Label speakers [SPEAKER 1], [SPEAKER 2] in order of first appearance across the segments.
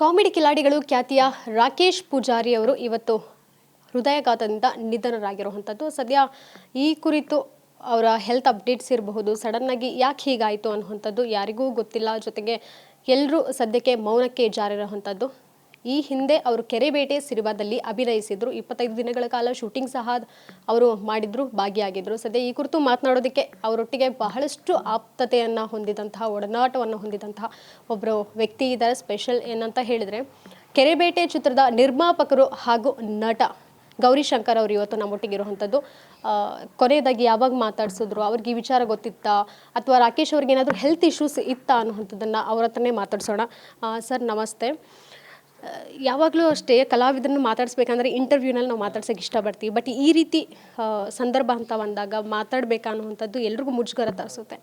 [SPEAKER 1] Comedy ಕಿಲಾಡಿಗಳು ಖ್ಯಾತಿಯ ರಾಕೇಶ್ ಪೂಜಾರಿ ಅವರು ಇವತ್ತು ಹೃದಯಘಾತದಿಂದ ನಿಧನರಾಗಿರುವಂಥದ್ದು. ಸದ್ಯ ಈ ಕುರಿತು ಅವರ ಹೆಲ್ತ್ ಅಪ್ಡೇಟ್ಸ್ ಇರಬಹುದು. ಸಡನ್ನಾಗಿ ಯಾಕೆ ಹೀಗಾಯಿತು ಅನ್ನುವಂಥದ್ದು ಯಾರಿಗೂ ಗೊತ್ತಿಲ್ಲ. ಜೊತೆಗೆ ಎಲ್ಲರೂ ಸದ್ಯಕ್ಕೆ ಮೌನಕ್ಕೆ ಜಾರಿರುವಂಥದ್ದು. ಈ ಹಿಂದೆ ಅವರು ಕೆರೆಬೇಟೆ ಸಿನಿಮಾದಲ್ಲಿ ಅಭಿನಯಿಸಿದ್ರು. ಇಪ್ಪತ್ತೈದು ದಿನಗಳ ಕಾಲ ಶೂಟಿಂಗ್ ಸಹ ಅವರು ಮಾಡಿದ್ರು, ಭಾಗಿಯಾಗಿದ್ರು. ಸದ್ಯ ಈ ಕುರಿತು ಮಾತನಾಡೋದಕ್ಕೆ ಅವರೊಟ್ಟಿಗೆ ಬಹಳಷ್ಟು ಆಪ್ತತೆಯನ್ನು ಹೊಂದಿದಂತಹ, ಒಡನಾಟವನ್ನು ಹೊಂದಿದಂತಹ ಒಬ್ಬರು ವ್ಯಕ್ತಿ ಇದ್ದಾರೆ, ಸ್ಪೆಷಲ್ ಏನಂತ ಹೇಳಿದರೆ ಕೆರೆಬೇಟೆ ಚಿತ್ರದ ನಿರ್ಮಾಪಕರು ಹಾಗೂ ನಟ ಗೌರಿ ಶಂಕರ್ ಅವರು ಇವತ್ತು ನಮ್ಮೊಟ್ಟಿಗೆ ಇರುವಂಥದ್ದು ಕೊನೆಯದಾಗಿ ಯಾವಾಗ ಮಾತಾಡಿಸಿದ್ರು, ಅವ್ರಿಗೆ ಈ ವಿಚಾರ ಗೊತ್ತಿತ್ತಾ, ಅಥವಾ ರಾಕೇಶ್ ಅವ್ರಿಗೆ ಏನಾದರೂ ಹೆಲ್ತ್ ಇಶ್ಯೂಸ್ ಇತ್ತಾ ಅನ್ನುವಂಥದ್ದನ್ನು ಅವ್ರ ಹತ್ರನೇ ಮಾತಾಡ್ಸೋಣ. ಸರ್, ನಮಸ್ತೆ. ಯಾವಾಗಲೂ ಅಷ್ಟೇ ಕಲಾವಿದರನ್ನು ಮಾತಾಡಿಸ್ಬೇಕಂದ್ರೆ ಇಂಟರ್ವ್ಯೂನಲ್ಲಿ ನಾವು ಮಾತಾಡ್ಸೋಕೆ ಇಷ್ಟಪಡ್ತೀವಿ. ಬಟ್ ಈ ರೀತಿ ಸಂದರ್ಭ ಅಂತ ಬಂದಾಗ ಮಾತಾಡಬೇಕನ್ನುವಂಥದ್ದು ಎಲ್ರಿಗೂ ಮುಜುಗರ ತರಿಸುತ್ತೆ.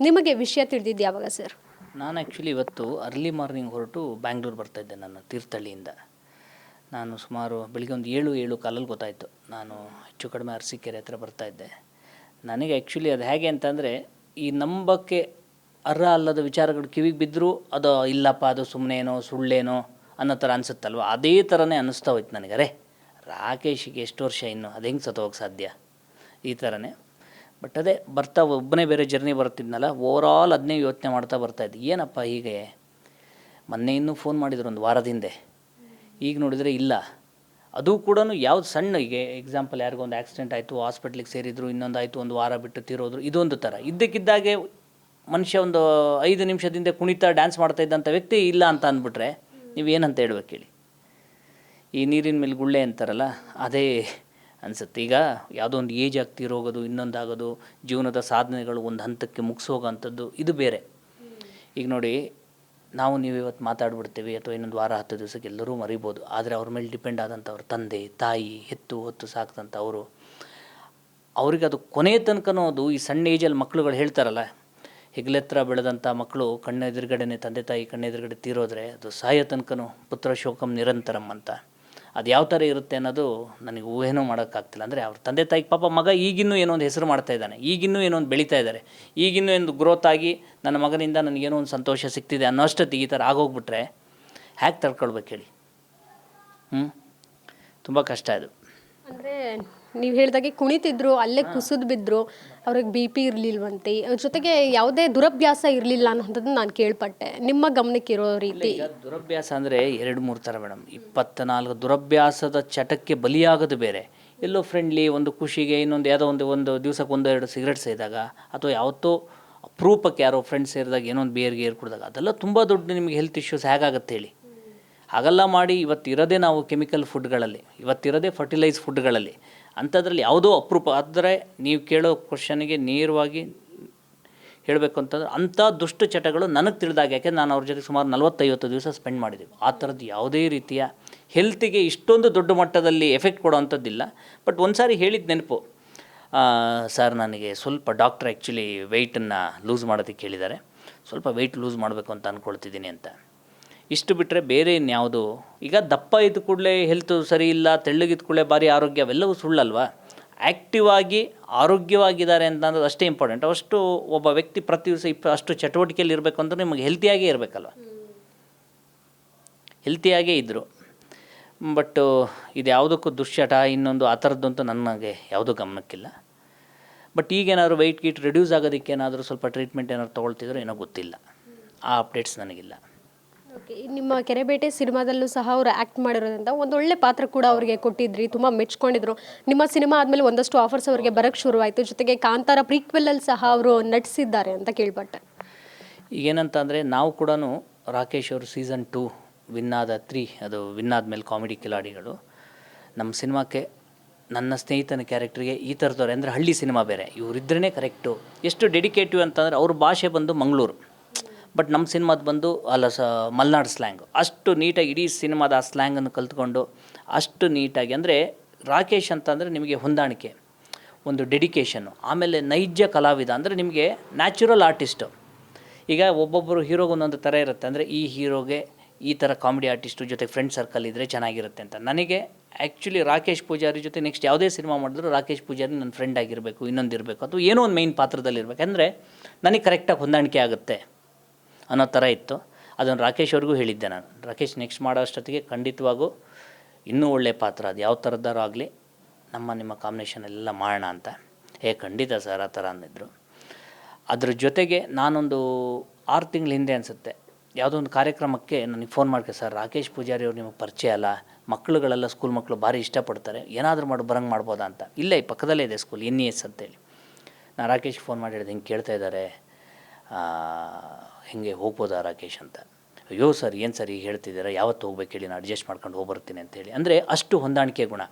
[SPEAKER 1] ನಿಮಗೆ ವಿಷಯ ತಿಳಿದಿದ್ದು ಯಾವಾಗ ಸರ್
[SPEAKER 2] ನಾನು ಆ್ಯಕ್ಚುಲಿ ಇವತ್ತು ಅರ್ಲಿ ಮಾರ್ನಿಂಗ್ ಹೊರಟು ಬ್ಯಾಂಗ್ಳೂರು ಬರ್ತಾಯಿದ್ದೆ ನಾನು ತೀರ್ಥಹಳ್ಳಿಯಿಂದ. ನಾನು ಸುಮಾರು ಬೆಳಿಗ್ಗೆ ಒಂದು ಏಳು ಏಳು ಕಾಲಲ್ಲಿ ಗೊತ್ತಾಯಿತು. ನಾನು ಹೆಚ್ಚು ಕಡಿಮೆ ಅರಸೀಕೆರೆ ಹತ್ರ ಬರ್ತಾಯಿದ್ದೆ ನನಗೆ ಆ್ಯಕ್ಚುಲಿ ಅದು ಹೇಗೆ ಅಂತಂದರೆ, ಈ ನಂಬಕ್ಕೆ ಅರ್ಹ ಅಲ್ಲದ ವಿಚಾರಗಳು ಕಿವಿಗೆ ಬಿದ್ದರೂ ಅದು ಇಲ್ಲಪ್ಪ, ಅದು ಸುಮ್ಮನೇನೋ ಸುಳ್ಳೇನೋ ಅನ್ನೋ ಥರ ಅನಿಸುತ್ತಲ್ವ? ಅದೇ ಥರನೇ ಅನ್ನಿಸ್ತಾ ಹೋಯ್ತು ನನಗೆ ಅರೆ ರಾಕೇಶಿಗೆ ಎಷ್ಟು ವರ್ಷ ಇನ್ನು? ಅದು ಹೆಂಗೆ ಸತ್ತೋಗಕ್ಕೆ ಸಾಧ್ಯ? ಈ ಥರನೇ. ಬಟ್ ಅದೇ ಬರ್ತಾ ಒಬ್ಬನೇ ಬೇರೆ ಜರ್ನಿ ಬರ್ತಿದ್ನಲ್ಲ ಓವರಾಲ್ ಅದನ್ನೇ ಯೋಚನೆ ಮಾಡ್ತಾ ಬರ್ತಾಯಿದ್ದೆ ಏನಪ್ಪ ಹೀಗೆ? ಮೊನ್ನೆ ಇನ್ನೂ ಫೋನ್ ಮಾಡಿದ್ರು ಒಂದು ವಾರದ ಹಿಂದೆ. ಈಗ ನೋಡಿದರೆ ಇಲ್ಲ. ಅದು ಕೂಡ ಯಾವ್ದು ಸಣ್ಣ, ಈಗ ಎಕ್ಸಾಂಪಲ್ ಯಾರಿಗೋ ಒಂದು ಆ್ಯಕ್ಸಿಡೆಂಟ್ ಆಯಿತು ಹಾಸ್ಪಿಟ್ಲಿಗೆ ಸೇರಿದ್ರು ಇನ್ನೊಂದು ಆಯಿತು ಒಂದು ವಾರ ಬಿಟ್ಟು ತೀರೋದ್ರು, ಇದೊಂದು ಥರ. ಇದ್ದಕ್ಕಿದ್ದಾಗೆ ಮನುಷ್ಯ ಒಂದು ಐದು ನಿಮಿಷದಿಂದ ಕುಣಿತಾ ಡ್ಯಾನ್ಸ್ ಮಾಡ್ತಾ ಇದ್ದಂಥ ವ್ಯಕ್ತಿ ಇಲ್ಲ ಅಂತ ಅಂದ್ಬಿಟ್ರೆ ನೀವು ಏನಂತ ಹೇಳ್ಬೇಕು ಹೇಳಿ ಈ ನೀರಿನ ಮೇಲೆ ಗುಳ್ಳೆ ಅಂತಾರಲ್ಲ, ಅದೇ ಅನಿಸುತ್ತೆ. ಈಗ ಯಾವುದೋ ಒಂದು ಏಜ್ ಆಗ್ತಿರೋಗೋದು ಇನ್ನೊಂದಾಗೋದು, ಜೀವನದ ಸಾಧನೆಗಳು ಒಂದು ಹಂತಕ್ಕೆ ಮುಗಿಸೋಗೋಂಥದ್ದು, ಇದು ಬೇರೆ. ಈಗ ನೋಡಿ, ನಾವು ನೀವು ಇವತ್ತು ಮಾತಾಡ್ಬಿಡ್ತೀವಿ ಅಥವಾ ಇನ್ನೊಂದು ವಾರ, ಹತ್ತು ದಿವಸಕ್ಕೆ ಎಲ್ಲರೂ ಮರಿಬೋದು. ಆದರೆ ಅವ್ರ ಮೇಲೆ ಡಿಪೆಂಡ್ ಆದಂಥವ್ರ ತಂದೆ, ತಾಯಿ, ಹೆತ್ತು, ಹೊತ್ತು ಸಾಕಿದಂಥವ್ರು ಅವರು ಅವ್ರಿಗೆ ಅದು ಕೊನೆಯ ತನಕನೂ ಅದು ಈ ಸಣ್ಣ ಏಜಲ್ಲಿ ಮಕ್ಕಳುಗಳು ಹೇಳ್ತಾರಲ್ಲ ಹೆಗ್ಲೆತ್ರ ಬೆಳೆದಂಥ ಮಕ್ಕಳು ಕಣ್ಣೆದುರುಗಡೆನೆ ತಂದೆ ತಾಯಿ ಕಣ್ಣೆದುರುಗಡೆ ತೀರೋದ್ರೆ ಅದು ಸಾಯೋ ತನಕನೂ ಪುತ್ರ ಶೋಕಂ ನಿರಂತರಂ ಅಂತ. ಅದು ಯಾವ ಥರ ಇರುತ್ತೆ ಅನ್ನೋದು ನನಗೆ ಊಹೆನೂ ಮಾಡೋಕ್ಕಾಗ್ತಿಲ್ಲ. ಅಂದರೆ ಅವ್ರ ತಂದೆ ತಾಯಿ ಪಾಪ ಮಗ ಈಗಿನ್ನೂ ಏನೋ ಒಂದು ಹೆಸರು ಮಾಡ್ತಾ ಇದ್ದಾನೆ. ಈಗಿನ್ನೂ ಏನೋ ಒಂದು ಬೆಳೀತಾ ಇದ್ದಾರೆ. ಈಗಿನ್ನೂ ಒಂದು ಗ್ರೋತ್ ಆಗಿ ನನ್ನ ಮಗನಿಂದ ನನಗೇನೋ ಒಂದು ಸಂತೋಷ ಸಿಗ್ತಿದೆ ಅನ್ನೋಷ್ಟೊತ್ತಿಗೆ ಈ ಥರ ಆಗೋಗ್ಬಿಟ್ರೆ ಹ್ಯಾಗೆ ತಡ್ಕೊಳ್ಬೇಕು ಹೇಳಿ. ಹ್ಞೂ ತುಂಬ ಕಷ್ಟ ಅದು
[SPEAKER 1] ಅಂದರೆ ನೀವು ಹೇಳಿದಾಗೆ ಕುಣಿತಿದ್ರು ಅಲ್ಲೇ ಕುಸಿದು ಬಿದ್ರು ಅವ್ರಿಗೆ ಬಿ ಪಿ ಇರಲಿಲ್ವಂತೆ. ಜೊತೆಗೆ ಯಾವುದೇ ದುರಭ್ಯಾಸ ಇರಲಿಲ್ಲ ಅನ್ನೋಂಥದ್ದು ನಾನು ಕೇಳ್ಪಟ್ಟೆ. ನಿಮ್ಮ ಗಮನಕ್ಕೆ ಇರೋ ರೀತಿ.
[SPEAKER 2] ಈಗ ದುರಭ್ಯಾಸ ಅಂದರೆ ಎರಡು ಮೂರು ಥರ ಮೇಡಮ್. ಇಪ್ಪತ್ತ ನಾಲ್ಕು ದುರಭ್ಯಾಸದ ಚಟಕ್ಕೆ ಬಲಿಯಾಗೋದು ಬೇರೆ. ಎಲ್ಲೋ ಫ್ರೆಂಡ್ಲಿ ಒಂದು ಖುಷಿಗೆ ಇನ್ನೊಂದು ಯಾವುದೋ ಒಂದು ಒಂದು ದಿವಸಕ್ಕೆ ಒಂದೆರಡು ಎರಡು ಸಿಗರೆಟ್ ಸೇದಾಗ ಅಥವಾ ಯಾವತ್ತೋ ಅಪರೂಪಕ್ಕೆ ಯಾರೋ ಫ್ರೆಂಡ್ಸ್ ಸೇರಿದಾಗ ಏನೋ ಒಂದು ಬೇರ್ಗೆ ಏರ್ ಕುಡಿದಾಗ ಅದೆಲ್ಲ ತುಂಬ ದೊಡ್ಡ ನಿಮಗೆ ಹೆಲ್ತ್ ಇಶ್ಯೂಸ್ ಹೇಗಾಗತ್ತೆ ಹೇಳಿ. ಹಾಗೆಲ್ಲ ಮಾಡಿ ಇವತ್ತಿರೋದೇ ನಾವು ಕೆಮಿಕಲ್ ಫುಡ್ಗಳಲ್ಲಿ ಇವತ್ತಿರೋದೇ ಫರ್ಟಿಲೈಸ್ ಫುಡ್ಗಳಲ್ಲಿ ಅಂಥದ್ರಲ್ಲಿ ಯಾವುದೋ ಅಪರೂಪ. ಆದರೆ ನೀವು ಕೇಳೋ ಕ್ವಶನಿಗೆ ನೇರವಾಗಿ ಹೇಳಬೇಕು ಅಂತಂದ್ರೆ ಅಂಥ ದುಷ್ಟ ಚಟಗಳು ನನಗೆ ತಿಳಿದಾಗ. ಯಾಕೆ ನಾನು ಅವ್ರ ಜೊತೆ ಸುಮಾರು ನಲವತ್ತೈವತ್ತು ದಿವಸ ಸ್ಪೆಂಡ್ ಮಾಡಿದ್ದೀವಿ ಆ ಥರದ್ದು ಯಾವುದೇ ರೀತಿಯ ಹೆಲ್ತಿಗೆ ಇಷ್ಟೊಂದು ದೊಡ್ಡ ಮಟ್ಟದಲ್ಲಿ ಎಫೆಕ್ಟ್ ಕೊಡೋವಂಥದ್ದಿಲ್ಲ. ಬಟ್ ಒಂದು ಸಾರಿ ಹೇಳಿದ ನೆನಪು. ಸರ್ ನನಗೆ ಸ್ವಲ್ಪ ಡಾಕ್ಟ್ರ್ ಆ್ಯಕ್ಚುಲಿ ವೆಯ್ಟನ್ನು ಲೂಸ್ ಮಾಡೋದಕ್ಕೆ ಹೇಳಿದ್ದಾರೆ. ಸ್ವಲ್ಪ ವೆಯ್ಟ್ ಲೂಸ್ ಮಾಡಬೇಕು ಅಂತ ಅಂದ್ಕೊಳ್ತಿದ್ದೀನಿ ಅಂತ. ಇಷ್ಟು ಬಿಟ್ಟರೆ ಬೇರೆ ಇನ್ಯಾವುದು? ಈಗ ದಪ್ಪ ಇದ್ದ ಕೂಡಲೇ ಹೆಲ್ತ್ ಸರಿ ಇಲ್ಲ, ತೆಳ್ಳಗಿದ್ದ ಕೂಡಲೇ ಭಾರಿ ಆರೋಗ್ಯ, ಅವೆಲ್ಲವೂ ಸುಳ್ಳಲ್ವಾ? ಆ್ಯಕ್ಟಿವ್ ಆಗಿ ಆರೋಗ್ಯವಾಗಿದ್ದಾರೆ ಅಂತ ಅನ್ನೋದು ಅಷ್ಟೇ ಇಂಪಾರ್ಟೆಂಟ್ ಅಷ್ಟು ಒಬ್ಬ ವ್ಯಕ್ತಿ ಪ್ರತಿ ದಿವಸ ಇಪ್ಪ ಅಷ್ಟು ಚಟುವಟಿಕೆಯಲ್ಲಿ ಇರಬೇಕು ಅಂದರೆ ನಿಮಗೆ ಹೆಲ್ತಿಯಾಗೇ ಇರಬೇಕಲ್ವ? ಹೆಲ್ತಿಯಾಗೇ ಇದ್ದರು ಬಟ್ಟು ಇದು ಯಾವುದಕ್ಕೂ ದುಶ್ಚಟ, ಇನ್ನೊಂದು ಆ ಥರದ್ದಂತೂ ನನಗೆ ಯಾವುದೂ ಗಮನಕ್ಕಿಲ್ಲ. ಬಟ್ ಈಗೇನಾದರೂ ವೆಯ್ಟ್ ಗೀಟ್ ರಿಡ್ಯೂಸ್ ಆಗೋದಕ್ಕೆ ಏನಾದರೂ ಸ್ವಲ್ಪ ಟ್ರೀಟ್ಮೆಂಟ್ ಏನಾದ್ರು ತೊಗೊಳ್ತಿದ್ರು ಏನೋ ಗೊತ್ತಿಲ್ಲ. ಆ ಅಪ್ಡೇಟ್ಸ್ ನನಗಿಲ್ಲ.
[SPEAKER 1] ನಿಮ್ಮ ಕೆರೆಬೇಟೆ ಸಿನಿಮಾದಲ್ಲೂ ಸಹ ಅವರು ಆ್ಯಕ್ಟ್ ಮಾಡಿರೋದ್ರಿಂದ ಒಳ್ಳೆ ಪಾತ್ರ ಕೂಡ ಅವರಿಗೆ ಕೊಟ್ಟಿದ್ರಿ, ತುಂಬ ಮೆಚ್ಕೊಂಡಿದ್ರು. ನಿಮ್ಮ ಸಿನಿಮಾ ಆದಮೇಲೆ ಒಂದಷ್ಟು ಆಫರ್ಸ್ ಅವರಿಗೆ ಬರೋಕ್ಕೆ ಶುರುವಾಯಿತು. ಜೊತೆಗೆ ಕಾಂತಾರ ಪ್ರೀಕ್ವೆಲ್ಲಲ್ಲಿ ಸಹ ಅವರು ನಟಿಸಿದ್ದಾರೆ ಅಂತ ಕೇಳ್ಪಟ್ಟೆ.
[SPEAKER 2] ಈಗೇನಂತ ಅಂದರೆ ನಾವು ಕೂಡ ರಾಕೇಶ್ ಅವರು ಸೀಸನ್ ಟು ವಿನ್ ಆದ ತ್ರೀ ಅದು ವಿನ್ ಆದಮೇಲೆ ಕಾಮಿಡಿ ಕಿಲಾಡಿಗಳು. ನಮ್ಮ ಸಿನಿಮಾಕ್ಕೆ ನನ್ನ ಸ್ನೇಹಿತನ ಕ್ಯಾರೆಕ್ಟ್ರಿಗೆ ಈ ಥರದವ್ರೆ ಅಂದರೆ ಹಳ್ಳಿ ಸಿನಿಮಾ ಬೇರೆ. ಇವರಿದ್ರೇ ಕರೆಕ್ಟು ಎಷ್ಟು ಡೆಡಿಕೇಟಿವ್ ಅಂತಂದರೆ ಅವ್ರ ಭಾಷೆ ಬಂದು ಮಂಗಳೂರು. ಬಟ್ ನಮ್ಮ ಸಿನಿಮಾದ ಬಂದು ಅಲ್ಲ ಸ ಮಲ್ನಾಡು ಸ್ಲ್ಯಾಂಗ್. ಅಷ್ಟು ನೀಟಾಗಿ ಇಡೀ ಸಿನಿಮಾದ ಆ ಸ್ಲ್ಯಾಂಗನ್ನು ಕಲ್ತ್ಕೊಂಡು ಅಷ್ಟು ನೀಟಾಗಿ ಅಂದರೆ ರಾಕೇಶ್ ಅಂತಂದರೆ ನಿಮಗೆ ಹೊಂದಾಣಿಕೆ, ಒಂದು ಡೆಡಿಕೇಶನ್ನು. ಆಮೇಲೆ ನೈಜ ಕಲಾವಿದ ಅಂದರೆ ನಿಮಗೆ ನ್ಯಾಚುರಲ್ ಆರ್ಟಿಸ್ಟು. ಈಗ ಒಬ್ಬೊಬ್ಬರು ಹೀರೋಗೆ ಒಂದೊಂದು ಥರ ಇರುತ್ತೆ ಅಂದರೆ ಈ ಹೀರೋಗೆ ಈ ಥರ ಕಾಮಿಡಿ ಆರ್ಟಿಸ್ಟು ಜೊತೆ ಫ್ರೆಂಡ್ ಸರ್ಕಲ್ ಇದ್ದರೆ ಚೆನ್ನಾಗಿರುತ್ತೆ ಅಂತ. ನನಗೆ ಆ್ಯಕ್ಚುಲಿ ರಾಕೇಶ್ ಪೂಜಾರಿ ಜೊತೆ ನೆಕ್ಸ್ಟ್ ಯಾವುದೇ ಸಿನಿಮಾ ಮಾಡಿದ್ರು ರಾಕೇಶ್ ಪೂಜಾರಿ ನನ್ನ ಫ್ರೆಂಡ್ ಆಗಿರಬೇಕು ಇನ್ನೊಂದು ಇರಬೇಕು ಅಥವಾ ಏನೋ ಒಂದು ಮೈನ್ ಪಾತ್ರದಲ್ಲಿ ಇರಬೇಕು ಅಂದರೆ ನನಗೆ ಕರೆಕ್ಟಾಗಿ ಹೊಂದಾಣಿಕೆ ಆಗುತ್ತೆ. ಅನ್ನೋ ಥರ ಇತ್ತು. ಅದನ್ನು ರಾಕೇಶ್ ಅವ್ರಿಗೂ ಹೇಳಿದ್ದೆ ನಾನು. ರಾಕೇಶ್ ನೆಕ್ಸ್ಟ್ ಮಾಡೋ ಅಷ್ಟೊತ್ತಿಗೆ ಖಂಡಿತವಾಗೂ ಇನ್ನೂ ಒಳ್ಳೆಯ ಪಾತ್ರ. ಅದು ಯಾವ ಥರದ್ದಾರು ಆಗಲಿ ನಮ್ಮ ನಿಮ್ಮ ಕಾಂಬಿನೇಷನ್ ಎಲ್ಲ ಮಾಡೋಣ ಅಂತ. ಏ, ಖಂಡಿತ ಸರ್, ಆ ಥರ ಅಂದಿದ್ರು. ಅದ್ರ ಜೊತೆಗೆ ನಾನೊಂದು ಆರು ತಿಂಗಳ ಹಿಂದೆ ಅನಿಸುತ್ತೆ. ಯಾವುದೋ ಒಂದು ಕಾರ್ಯಕ್ರಮಕ್ಕೆ ನನಗೆ ಫೋನ್ ಮಾಡ್ಕೆ, ಸರ್, ರಾಕೇಶ್ ಪೂಜಾರಿ ಅವ್ರು ನಿಮಗೆ ಪರಿಚಯ ಅಲ್ಲ. ಮಕ್ಕಳುಗಳೆಲ್ಲ ಸ್ಕೂಲ್ ಮಕ್ಕಳು ಭಾರಿ ಇಷ್ಟಪಡ್ತಾರೆ. ಏನಾದರೂ ಮಾಡಿ, ಬರಂಗೆ ಮಾಡ್ಬೋದಾ ಅಂತ. ಇಲ್ಲೇ, ಈ ಪಕ್ಕದಲ್ಲೇ ಇದೆ ಸ್ಕೂಲ್ ಎನ್ ಇ ಎಸ್ ಅಂತೇಳಿ. ನಾನು ರಾಕೇಶ್ ಫೋನ್ ಮಾಡಿ ಹೇಳಿದೆ, ಹಿಂಗೆ ಕೇಳ್ತಾ ಇದ್ದಾರೆ ಹಿಂಗೆ ಹೋಗ್ಬೋದಾ ರಾಕೇಶ್ ಅಂತ. ಅಯ್ಯೋ ಸರ್, ಏನು ಸರ್ ಈಗ ಹೇಳ್ತಿದ್ದೀರಾ? ಯಾವತ್ತು ಹೋಗ್ಬೇಕು ಹೇಳಿ, ನಾನು ಅಡ್ಜಸ್ಟ್ ಮಾಡ್ಕೊಂಡು ಹೋಗ್ಬರ್ತೀನಿ ಅಂತೇಳಿ ಅಂದರೆ ಅಷ್ಟು ಹೊಂದಾಣಿಕೆ ಗುಣ.